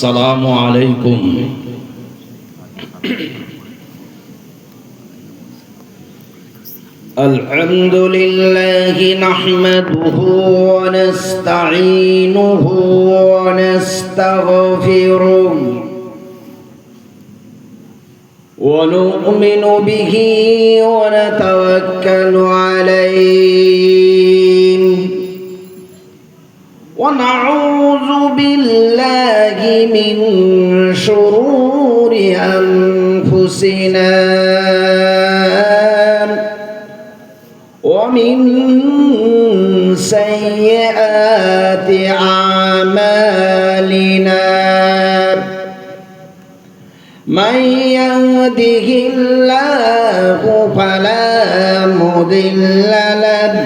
السلام عليكم. الحمد لله نحمده ونستعينه ونستغفره ونؤمن به ونتوكل عليه. بالله من شرور أنفسنا ومن سيئات أعمالنا من يهده الله فلا مضل له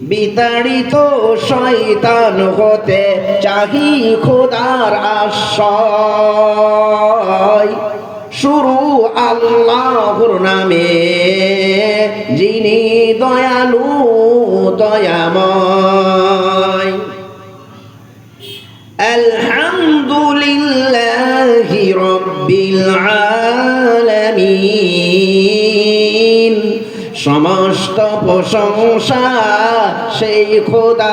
বিতাড়িত শয়তান হতে চাহি খোদার আশ্রয়। শুরু আল্লাহর নামে, যিনি দয়ালু, দয়াময়। আলহামদুলিল্লাহ রব্বিল আলামিন সমস্ত প্রশংসা সেই খোদার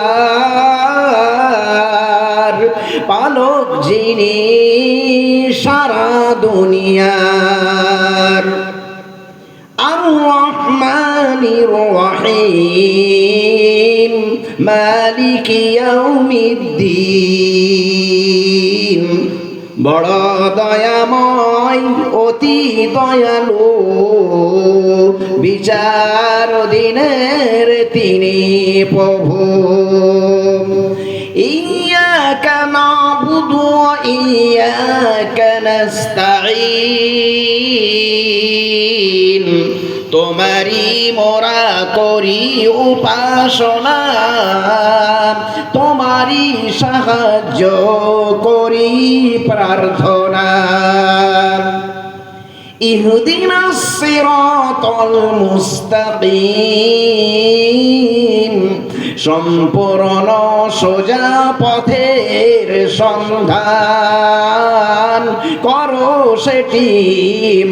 পালক যিনি সারা দুনিয়ার। আর রহমানির রহিম, মালিক বড় দয়াময়, অতি দয়ালু। বিচার দিনের তিনি প্রভু إياك نعبد وإياك نستعين তোমারি মোরা করি উপাসনা তোমারি সাহায্য করি প্রার্থনা اهدنا الصراط المستقيم সম্পূর্ণ সোজা পথের সন্ধান করো সেটি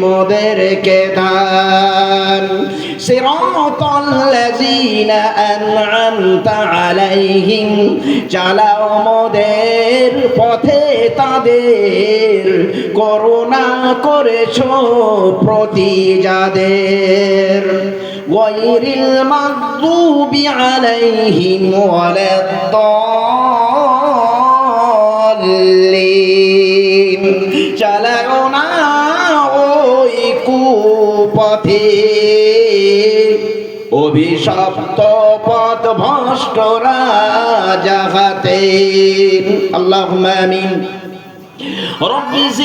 মোদেরকে দান صراط الذين أنعمت عليهم চালাও মোদের পথে তাদের করুণা করেছ প্রতি যাদের غير المغضوب عليهم ولا الضالين চালাও না ওই কুপথে অভিশপ্ত পথ রাজা হাতে আল্লাহ আমিন। রব্বি